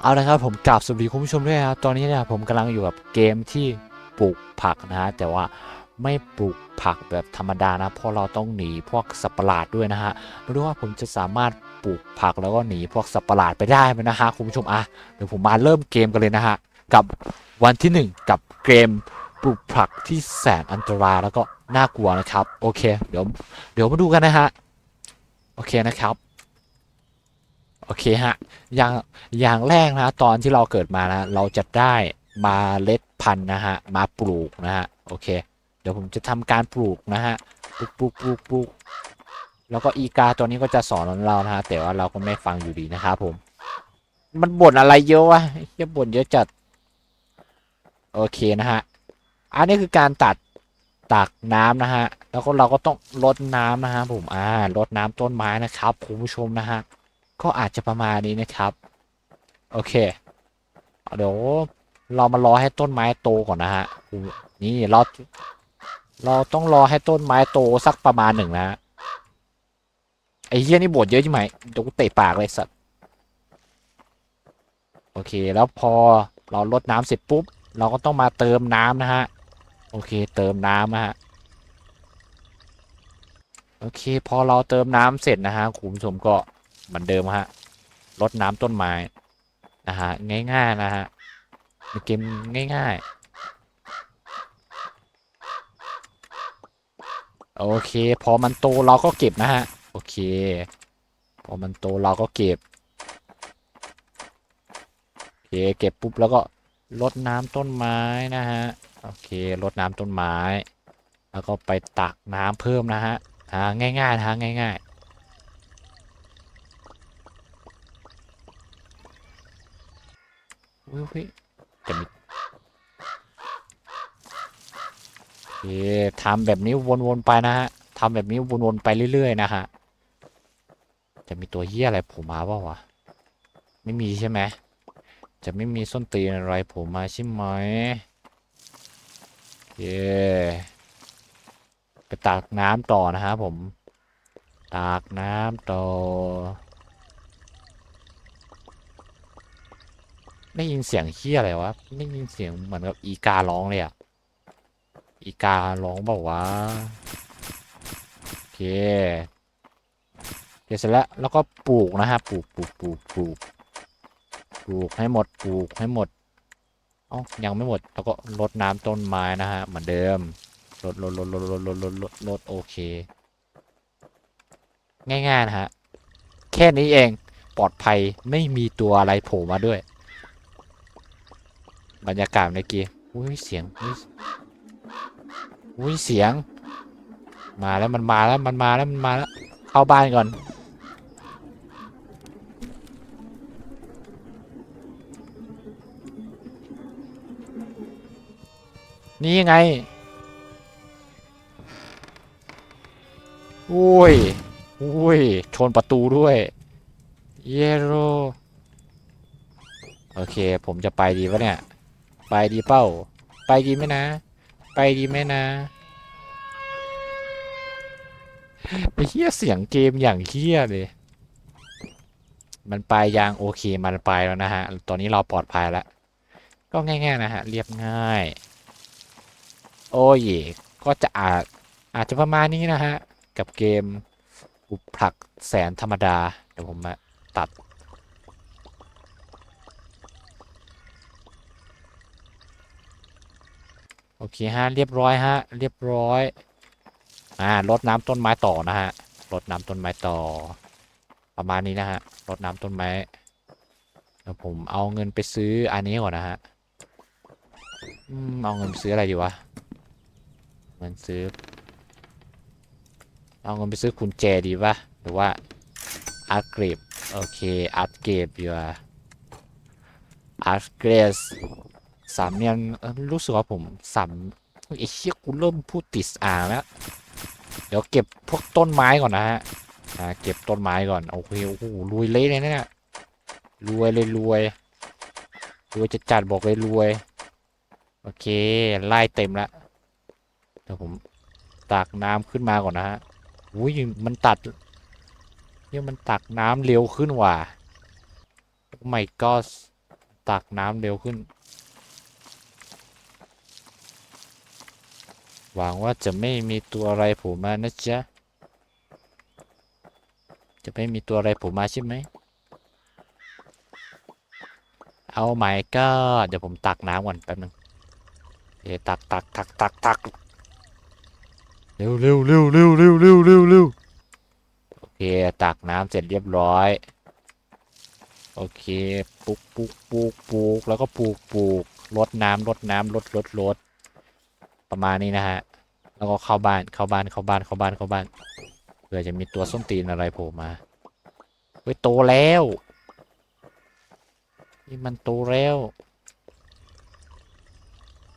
เอาละครับผมกราบสวัสดีคุณผู้ชมด้วยครับ ตอนนี้เนี่ยผมกำลังอยู่กับเกมที่ปลูกผักนะฮะแต่ว่าไม่ปลูกผักแบบธรรมดานะเพราะเราต้องหนีพวกสัตว์ประหลาดด้วยนะฮะไม่รู้ว่าผมจะสามารถปลูกผักแล้วก็หนีพวกสัตว์ประหลาดไปได้ไหมนะฮะคุณผู้ชมอะเดี๋ยวผมมาเริ่มเกมกันเลยนะฮะกับวันที่หนึ่งกับเกมปลูกผักที่แสนอันตรายแล้วก็น่ากลัวนะครับ โอเค เดี๋ยวเดี๋ยวมาดูกันนะฮะโอเคนะครับ โอเคฮะ อย่างอย่างแรกนะตอนที่เราเกิดมานะเราจะได้มาเล็ดพันธุ์นะฮะมาปลูกนะฮะโอเค เดี๋ยวผมจะทำการปลูกนะฮะปลูกปลูกปลูกปลูกแล้วก็อีกาตัวนี้ก็จะสอนเรานะฮะแต่ว่าเราก็ไม่ฟังอยู่ดีนะครับผม มันบ่นอะไรเยอะวะเยอะบ่นเยอะจัดโอเคนะฮะอันนี้คือการตัดตักน้ำนะฮะ แล้วก็เราก็ต้องรดน้ำนะฮะผม อ่ารดน้ำต้นไม้นะครับคุณผู้ชมนะฮะ ก็อาจจะประมาณนี้นะครับ โอเค เดี๋ยวเรามารอให้ต้นไม้โตก่อนนะฮะ นี่เราเราต้องรอให้ต้นไม้โตสักประมาณหนึ่งนะไอ้เหี้ยนี่บวดเยอะใช่ไหมเดี๋ยวกูเตะปากเลยสัตว์ โอเค แล้วพอเราลดน้ำเสร็จปุ๊บ เราก็ต้องมาเติมน้ำนะฮะ โอเค เติมน้ำนะฮะโอเค พอเราเติมน้ำเสร็จนะฮะคุณผู้ชมก็ เหมือนเดิมฮะรดน้ำต้นไม้นะฮะง่าย ๆ นะฮะเกมง่ายๆ โอเค พอมันโตเราก็เก็บนะฮะ โอเค พอมันโตเราก็เก็บ โอเค เก็บปุ๊บแล้วก็รดน้ำต้นไม้นะฮะ โอเครดน้ำต้นไม้ แล้วก็ไปตักน้ำเพิ่มนะฮะอ่าง่ายๆนะฮะง่าย ๆ อุ้ยจะมีโอเคทำแบบนี้วนๆไปนะฮะทำแบบนี้วนๆไปเรื่อยๆนะฮะ จะมีตัวเหี้ยอะไรผมมาเปล่าวะ ไม่มีใช่ไหม จะไม่มีส้นตีนอะไรผมมาใช่ไหมเย้ไปตักน้ำต่อนะฮะผม ตักน้ำต่อ ได้ยินเสียงเฮี้ยอะไรวะได้ยินเสียงเหมือนกับอีการ้องเลยอะอีการ้องบอกว่าโอเคเดี๋ยวเสร็จแล้วแล้วก็ปลูกนะฮะปลูกปลูกปลูกปลูกปลูกให้หมดปลูกให้หมดอ้ายังไม่หมดแล้วก็รดน้ำต้นไม้นะฮะเหมือนเดิมรดรดรดรดรดรดรดรดรดโอเค ง่ายๆนะฮะแค่นี้เองปลอดภัยไม่มีตัวอะไรโผล่มาด้วย บรรยากาศในเกมอุ้ยเสียงอุ้ยอุ้ยเสียง มาแล้วมันมาแล้วมันมาแล้วมันมาแล้วเข้าบ้านก่อน นี่ไงอุ้ยอุ้ยชนประตูด้วย เยโรโอเค ผมจะไปดีปะเนี่ย ไปดีเป้า ไปดีไหมนะ ไปดีไหมนะไอ้เฮี้ยเสียงเกมอย่างเฮี้ยเลย มันไปยางโอเคมันไปแล้วนะฮะ ตอนนี้เราปลอดภัยแล้ว ก็ง่ายๆนะฮะ เรียบง่าย โอ้ยก็จะอาจอาจจะประมาณนี้นะฮะ กับเกมอุปผลักแสนธรรมดา เดี๋ยวผมมาตัด โอเคฮะเรียบร้อยฮะเรียบร้อยอ่ารดน้ำต้นไม้ต่อนะฮะรดน้ำต้นไม้ต่อ ประมาณนี้นะฮะรดน้ำต้นไม้เดี๋ยวผมเอาเงินไปซื้ออันนี้ก่อนนะฮะอืมเอาเงินไปซื้ออะไรดีวะเงินซื้อ เอาเงินไปซื้อกุญแจดีปะหรือว่าอาร์เกรบโอเคอาร์เกรบดีว่าอาร์เกรส สามเนียนรู้สึกว่าผมสามไอ้เชี่ยกูเริ่มพูดติดอ่างแล้ว เดี๋ยวเก็บพวกต้นไม้ก่อนนะฮะอ่าเก็บต้นไม้ก่อนโอเคโอ้โหรวยเละเลยเนี่ยรวยเลยรวยรวยจะจัดบอกเลยรวย โอเคไล่เต็มแล้วเดี๋ยวผมตักน้ำขึ้นมาก่อนนะฮะอุ้ยมันตัดเนี่ยมันตักน้ำเร็วขึ้นว่ะโอ้ my god ตักน้ำเร็วขึ้น หวังว่าจะไม่มีตัวอะไรโผล่มานะจ๊ะ จะไม่มีตัวอะไรโผล่มาใช่ไหม เอาไหมก็เดี๋ยวผมตักน้ำก่อนแป๊บนึงเอะตักตักตักตักตักเร็วเร็วเร็วเร็วเร็วเร็วเร็วเร็วโอเคตักน้ำเสร็จเรียบร้อย โอเคปลูกปลูกปลูกปลูกแล้วก็ปลูกปลูกลดน้ำลดน้ำลดลดลด ประมาณนี้นะฮะ แล้วก็เข้าบ้านเข้าบ้านเข้าบ้านเข้าบ้านเข้าบ้านเผื่อจะมีตัวส้นตีนอะไรโผล่มาเฮ้ยโตแล้วนี่มันโตแล้ว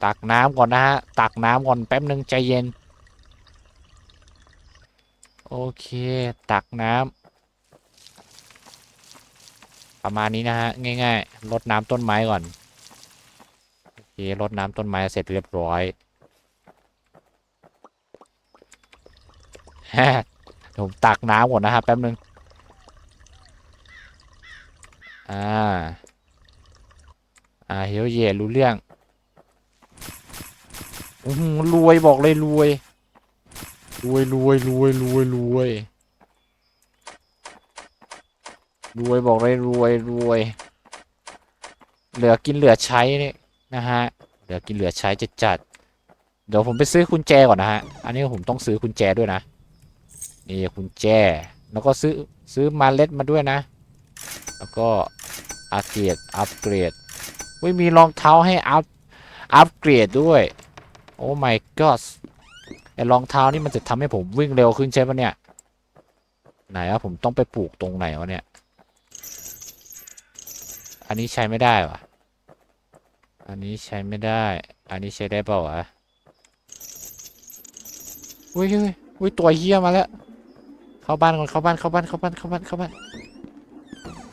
ตักน้ำก่อนนะฮะ ตักน้ำก่อนแป๊บหนึ่งใจเย็น โอเค ตักน้ำประมาณนี้นะฮะ ง่ายๆรดน้ำต้นไม้ก่อนโอเครดน้ำต้นไม้เสร็จเรียบร้อย ฮะเดี๋ยว ผมตักน้ำก่อนนะฮะแป๊บนึง อ่า อ่าเฮียวเย่รู้เรื่องอือรวยบอกเลยรวย รวยรวยรวยรวยรวยรวยบอกเลยรวยรวย เหลือกินเหลือใช้นี่นะฮะ เหลือกินเหลือใช้จะจัด เดี๋ยวผมไปซื้อกุญแจก่อนนะฮะ อันนี้ผมต้องซื้อกุญแจด้วยนะ นี่กุญแจ แล้วก็ซื้อซื้อมาเล็ดมาด้วยนะ แล้วก็อัปเกรดอัปเกรดอุ้ยมีรองเท้าให้อัพอัปเกรดด้วย โอ้ my god ไอ้รองเท้านี่มันจะทำให้ผมวิ่งเร็วขึ้นใช่ปะเนี่ย ไหนอะผมต้องไปปลูกตรงไหนวะเนี่ย อันนี้ใช้ไม่ได้วะอันนี้ใช้ไม่ได้ อันนี้ใช้ได้เปล่าวะ อุ้ยอุ้ยอุ้ยตัวเฮี้ยมาแล้ว เข้าบ้านก่อนเข้าบ้านเข้าบ้านเข้าบ้านเข้าบ้านเข้าบ้าน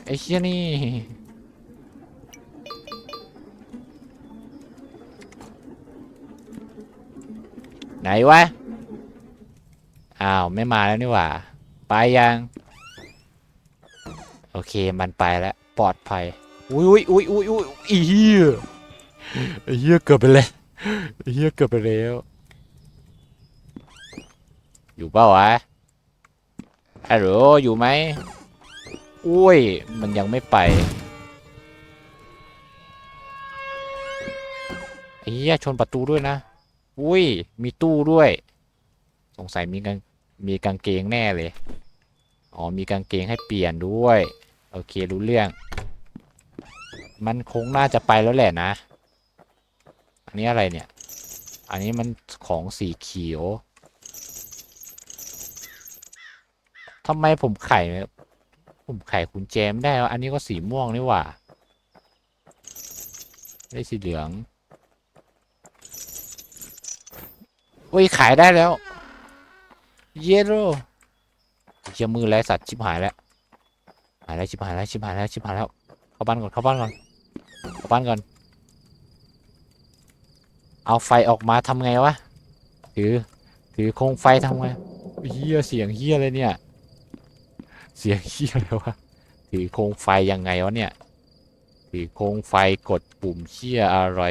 ไอ้เฮี้ยนี่ไหนวะ อ้าว ไม่มาแล้วนี่หว่า ไปยัง โอเคมันไปแล้ว ปลอดภัย อุ้ยอุ้ยอุ้ยอุ้ยอุ้ยอีเหี้ยไอ้เหี้ยเกือบไปเลยไอ้เหี้ยเกือบไปแล้ว อยู่เปล่าวะ ฮัลโหลอยู่ไหมอุ้ย มันยังไม่ไปไอ้เหี้ยชนประตูด้วยนะ อุ้ย มีตู้ด้วย สงสัยมีกางมีกางเกงแน่เลย อ๋อ มีกางเกงให้เปลี่ยนด้วย โอเค รู้เรื่อง มันคงน่าจะไปแล้วแหละนะ อันนี้อะไรเนี่ย อันนี้มันของสีเขียว ทำไมผมไข่ผมไขกุญแจมได้วะอันนี้ก็สีม่วงนี่หว่าได้สีเหลืองอุ้ยขายได้แล้ว เยโรเชี่ยมือแล้วสัตว์ชิบหายแล้วหายแล้วชิบหายแล้วชิบหายแล้วชิบหายแล้วเข้าบ้านก่อนเข้าบ้านก่อนเข้าบ้านก่อน เอาไฟออกมาทำไงวะถือถือโคมไฟทำไงเฮียเสียงเฮียเลยเนี่ย เสียงเฮียเลยวะถือโคมไฟยังไงวะเนี่ยถือโคมไฟกดปุ่มเฮียอะไร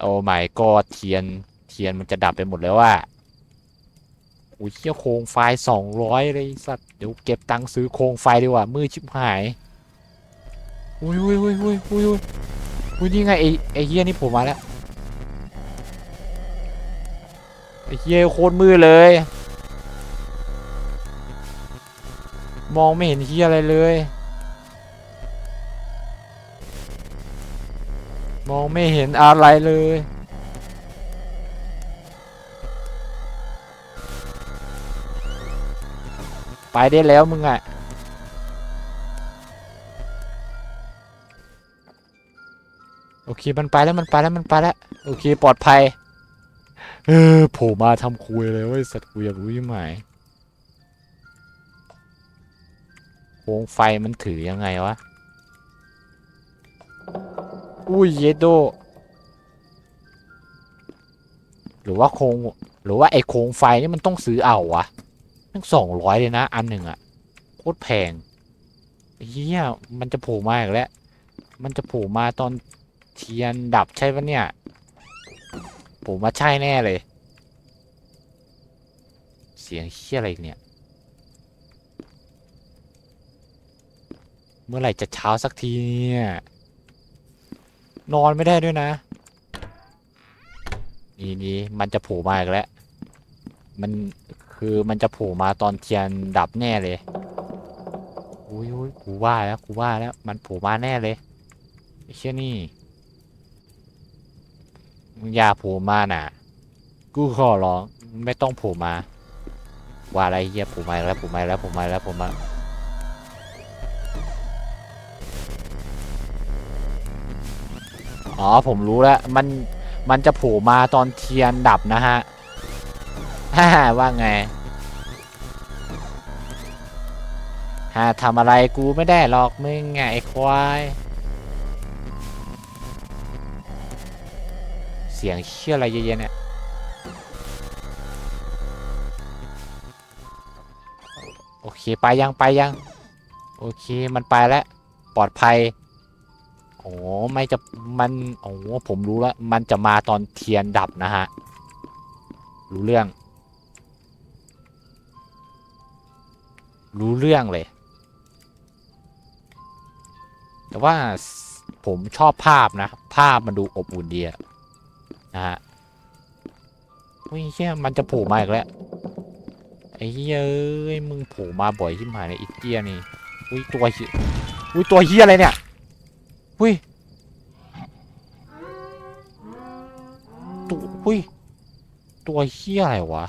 โอ้ my god เทียนเทียนมันจะดับไปหมดแล้วว่ะอุ้ยเชี่ยโครงไฟสองร้อยเลยไอ้สัตว์เดี๋ยวเก็บตังค์ซื้อโครงไฟดีกว่ามือชิบหายอุ้ยอุ้ยอุ้ยอุ้ยอุ้ยอุ้ยอุ้ยนี่ไงไอไอเฮียนี่ผมมาแล้วไอเฮียโคตรมือเลย มองไม่เห็นเฮียอะไรเลย มองไม่เห็นอะไรเลยไปได้แล้วมึงอะโอเคมันไปแล้วมันไปแล้วมันไปแล้วโอเคปลอดภัย เออโผล่มาทำคุยเลยเว้ยสัตว์กูอยากรู้ยิ่งหมาย โคมไฟมันถือยังไงวะ อุ้ยเยโด หรือว่าโครงหรือว่าไอโครงไฟนี่มันต้องซื้อเอาวะตั้งสองร้อยเลยนะ อันหนึ่งอะโคตรแพงเฮียมันจะโผล่มาอีกแล้ว มันจะโผล่มาตอนเทียนดับใช่ปะเนี่ยผมว่าใช่แน่เลย เสียงเฮียอะไรอีกเนี่ย เมื่อไหร่จะเช้าสักทีเนี่ยนอนไม่ได้ด้วยนะ นี่นี่มันจะโผล่มาอีกแล้ว มันคือมันจะโผล่มาตอนเทียนดับแน่เลยอุ้ยอุ้ยกูว่าแล้วกูว่าแล้ว มันโผล่มาแน่เลยไอ้เชี่ยนี่มึงอย่าโผล่มาน่ะ กูขอร้องไม่ต้องโผล่มา ว่าอะไรเฮียโผล่มาแล้วโผล่มาแล้วโผล่มาแล้วโผล่มา อ๋อผมรู้แล้วมันมันจะโผล่มาตอนเทียนดับนะฮะฮ่าว่าไงฮ่าทำอะไรกูไม่ได้หรอกมึงไงไอควาย เสียงเชี่ยอะไรเยอะๆเนี่ยโอเค ไปยังไปยัง โอเคมันไปแล้ว ปลอดภัย โอ้ไม่จะมันโอ้ผมรู้แล้วมันจะมาตอนเทียนดับนะฮะ รู้เรื่อง รู้เรื่องเลย แต่ว่าผมชอบภาพนะ ภาพมันดูอบอุ่นดีอะนะฮะอุ้ยเฮียมันจะโผล่มาอีกแล้วไอ้เหี้ยเอ้ยมึงโผล่มาบ่อยที่หายในอีเกียนี่อุ้ยตัวเหี้ยอุ้ยตัวเฮียอะไรเนี่ย อุ้ยตัวอุ้ยตัวเฮียอะไรวะ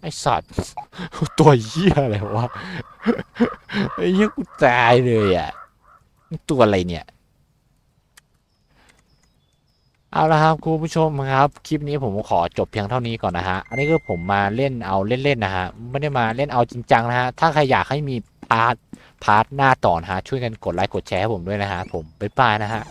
ไอสัตว์ ตัวเฮียอะไรวะ ไอ้เหี้ยกูตายเลยอะ ตัวอะไรเนี่ยเอาละครับคุณผู้ชมครับคลิปนี้ผมขอจบเพียงเท่านี้ก่อนนะฮะอันนี้ก็ผมมาเล่นเอาเล่นๆนะฮะไม่ได้มาเล่นเอาจริงจังนะฮะถ้าใครอยากให้มีพาร์ท พาร์ทหน้าต่อนะฮะช่วยกันกดไลค์กดแชร์ให้ผมด้วยนะฮะผมบ๊ายบายนะฮะ